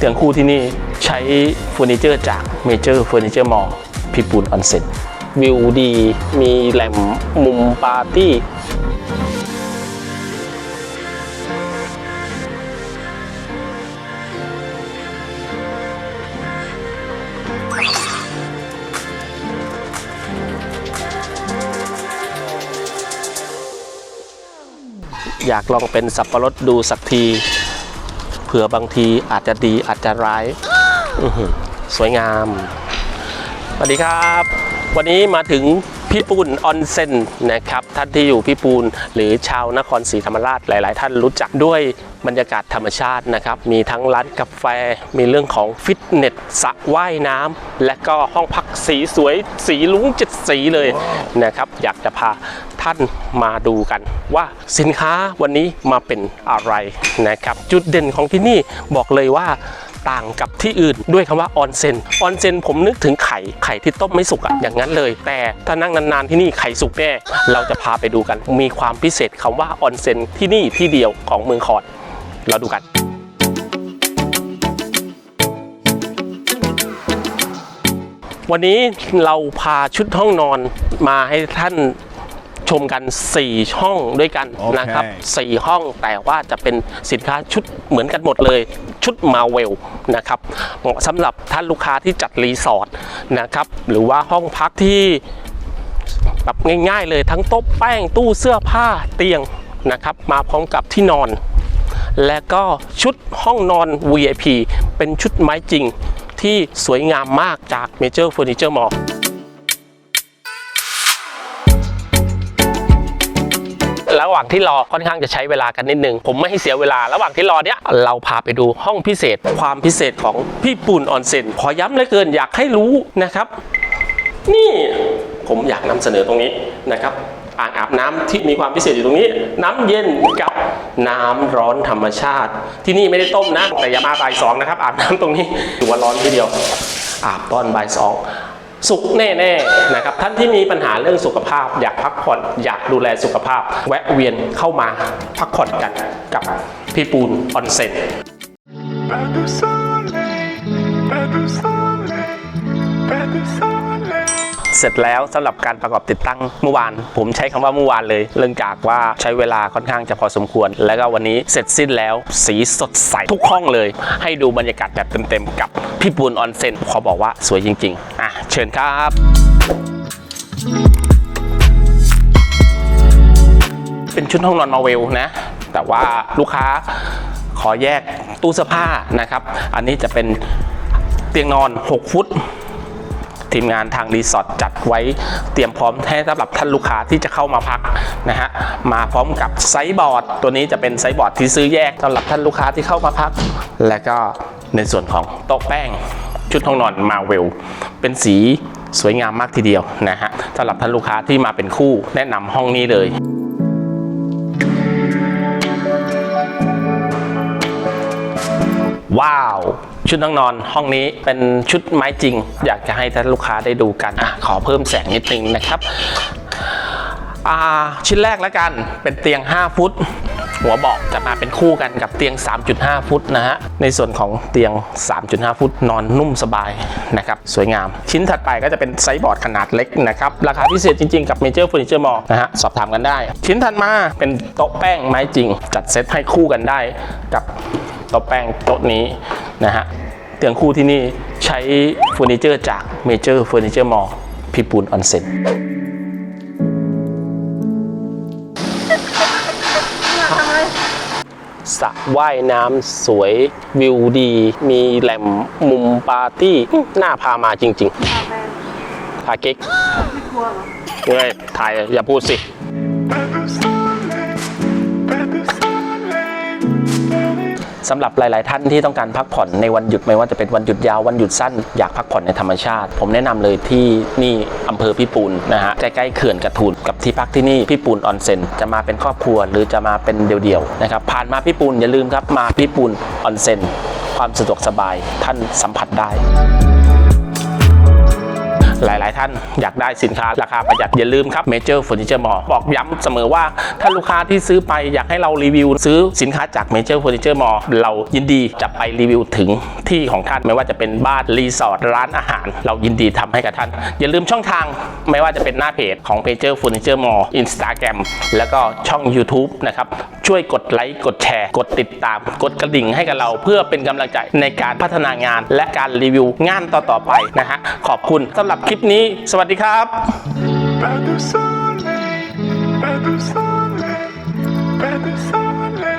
เตียงคู่ที่นี่ใช้เฟอร์นิเจอร์จากเมเจอร์เฟอร์นิเจอร์มอลพิปูนออนเซ็นวิวดี มีแหลมมุมปาร์ตี้อยากลองเป็นสับปะรดดูสักที เผื่อบางทีอาจจะดีอาจจะร้ายสวยงามสวัสดีครับ วันนี้มาถึง พี่ปูนออนเซนนะครับท่านที่อยู่พี่ปูนหรือชาวนครศรีธรรมราชหลาย ๆ ท่านรู้จักด้วยบรรยากาศธรรมชาตินะครับ มีทั้งร้านกาแฟ มีเรื่องของฟิตเนสสระว่ายน้ำและก็ห้องพักสีสวยสีลุ้งเจ็ดสีเลยนะครับ อยากจะพาท่านมาดูกันว่าสินค้าวันนี้มาเป็นอะไรนะครับ จุดเด่นของที่นี่บอกเลยว่า ต่างกับที่อื่นด้วยคำว่าออนเซนออนเซนผมนึกถึงไข่ไข่ที่ต้มไม่สุกอะอย่างนั้นเลย แต่ถ้านั่งนานๆที่นี่ไข่สุกแน่เราจะพาไปดูกัน มีความพิเศษคำว่าออนเซนที่นี่ที่เดียวของเมืองคอนเราดูกันวันนี้เราพาชุดห้องนอนมาให้ท่าน ชมกัน4ห้องด้วยกันโอเคนะครับ 4 ห้องแต่ว่าจะเป็นสินค้าชุดเหมือนกันหมดเลย ชุดมาเวลนะครับเหมาะสำหรับท่านลูกค้าที่จัดรีสอร์ทนะครับ หรือว่าห้องพักที่แบบง่ายๆเลยทั้งโต๊ะแป้งตู้เสื้อผ้าเตียงนะครับ มาพร้อมกับที่นอน และก็ชุดห้องนอน VIP เป็นชุดไม้จริงที่สวยงามมากจาก Major Furniture Mall ว่างที่รอค่อนข้างจะใช้เวลากันนิดนึง ผมไม่ให้เสียเวลาระหว่างที่รอเนี้ยเราพาไปดูห้องพิเศษ ความพิเศษของพี่ปูนออนเซ็นขอย้ำเลยเกินอยากให้รู้นะครับ นี่ผมอยากนำเสนอตรงนี้นะครับอ่างอาบน้ำที่มีความพิเศษอยู่ตรงนี้ น้ำเย็นกับน้ำร้อนธรรมชาติ ที่นี่ไม่ได้ต้มนะ แต่อย่ามาบ่ายสองนะครับอาบน้ำตรงนี้ถือว่าร้อนทีเดียว อาบตอนบ่ายสอง สุขแน่ๆนะครับท่านที่มีปัญหาเรื่องสุขภาพ อยากพักผ่อนอยากดูแลสุขภาพ แวะเวียนเข้ามาพักผ่อนกันกับพี่ปูนออนเซ็น Pas de soleil, pas de soleil, pas de soleil. เสร็จแล้วสำหรับการประกอบติดตั้งเมื่อวาน ผมใช้คำว่าเมื่อวานเลย เรื่องจากว่าใช้เวลาค่อนข้างจะพอสมควร แล้วก็วันนี้เสร็จสิ้นแล้วสีสดใสทุกห้องเลย ให้ดูบรรยากาศแบบเต็มๆกับพี่ปูนออนเซ็นขอบอกว่าสวยจริงๆ อะ เชิญครับ เป็นชุดห้องนอนมาเวลนะ แต่ว่าลูกค้าขอแยกตู้เสื้อผ้านะครับ อันนี้จะเป็นเตียงนอน 6 ฟุต ทีมงานทางรีสอร์ทจัดไว้เตรียมพร้อมให้สำหรับท่านลูกค้าที่จะเข้ามาพักนะฮะมาพร้อมกับไซบอร์ด ตัวนี้จะเป็นไซบอร์ดที่ซื้อแยกสำหรับท่านลูกค้าที่เข้ามาพัก และก็ในส่วนของโต๊ะแป้งชุดห้องนอนมาเวลเป็นสีสวยงามมากทีเดียวนะฮะสำหรับท่านลูกค้าที่มาเป็นคู่แนะนำห้องนี้เลยว้าว ชุดห้องนอนห้องนี้เป็นชุดไม้จริง อยากจะให้ท่านลูกค้าได้ดูกันอะขอเพิ่มแสงนิดนึงนะครับอ่าชิ้นแรกแล้วกันเป็นเตียง 5 ฟุต หัวเบาะจะมาเป็นคู่กันกับเตียง 3.5 ฟุตนะฮะในส่วนของเตียง 3.5 ฟุตนอนนุ่มสบายนะครับสวยงาม ชิ้นถัดไปก็จะเป็นไซส์บอร์ดขนาดเล็กนะครับ ราคาพิเศษจริงๆ กับ Major Furniture Mall นะฮะสอบถามกันได้ ชิ้นถัดมาเป็นโต๊ะแป้งไม้จริง จัดเซตให้คู่กันได้กับโต๊ะแป้งโต๊ะนี้ นะฮะเตียงคู่ที่นี่ใช้เฟอร์นิเจอร์จากเมเจอร์เฟอร์นิเจอร์มอลพิปูนออนเซ็นสระว่ายน้ำสวยวิวดี มีแหลมมุมปาร์ตี้อื้อน่าพามาจริงๆพาเก๊กเฮ้ยถ่ายอย่าพูดสิ สำหรับหลาย ๆ ท่านที่ต้องการพักผ่อนในวันหยุดไม่ว่าจะเป็นวันหยุดยาววันหยุดสั้นอยากพักผ่อนในธรรมชาติ ผมแนะนำเลยที่นี่อำเภอพิปูนนะฮะใกล้ๆเขื่อนกระทูลกับที่พักที่นี่พิปูนออนเซ็นจะมาเป็นครอบครัวหรือจะมาเป็นเดี่ยว ๆ นะครับ ผ่านมาพิปูนอย่าลืมครับมาพิปูนออนเซ็นความสะดวกสบายท่านสัมผัสได้ หลาย ๆ ท่านอยากได้สินค้าราคาประหยัดอย่าลืมครับ Major Furniture Mall บอกย้ำเสมอว่าถ้าลูกค้าที่ซื้อไปอยากให้เรารีวิว ซื้อสินค้าจาก Major Furniture Mall เรายินดีจะไปรีวิวถึงที่ของท่านไม่ว่าจะเป็นบ้านรีสอร์ทร้านอาหาร เรายินดีทำให้กับท่าน อย่าลืมช่องทางไม่ว่าจะเป็นหน้าเพจของ Major Furniture Mall Instagram แกรมแล้วก็ช่อง YouTube นะครับช่วยกดไลค์กดแชร์ กดติดตาม กดกระดิ่งให้กับเราเพื่อเป็นกำลังใจในการพัฒนางาน และการรีวิวงานต่อๆไปนะฮะขอบคุณสำหรับคลิปนี้ สวัสดีครับ Pas de soleil, pas de soleil, pas de soleil.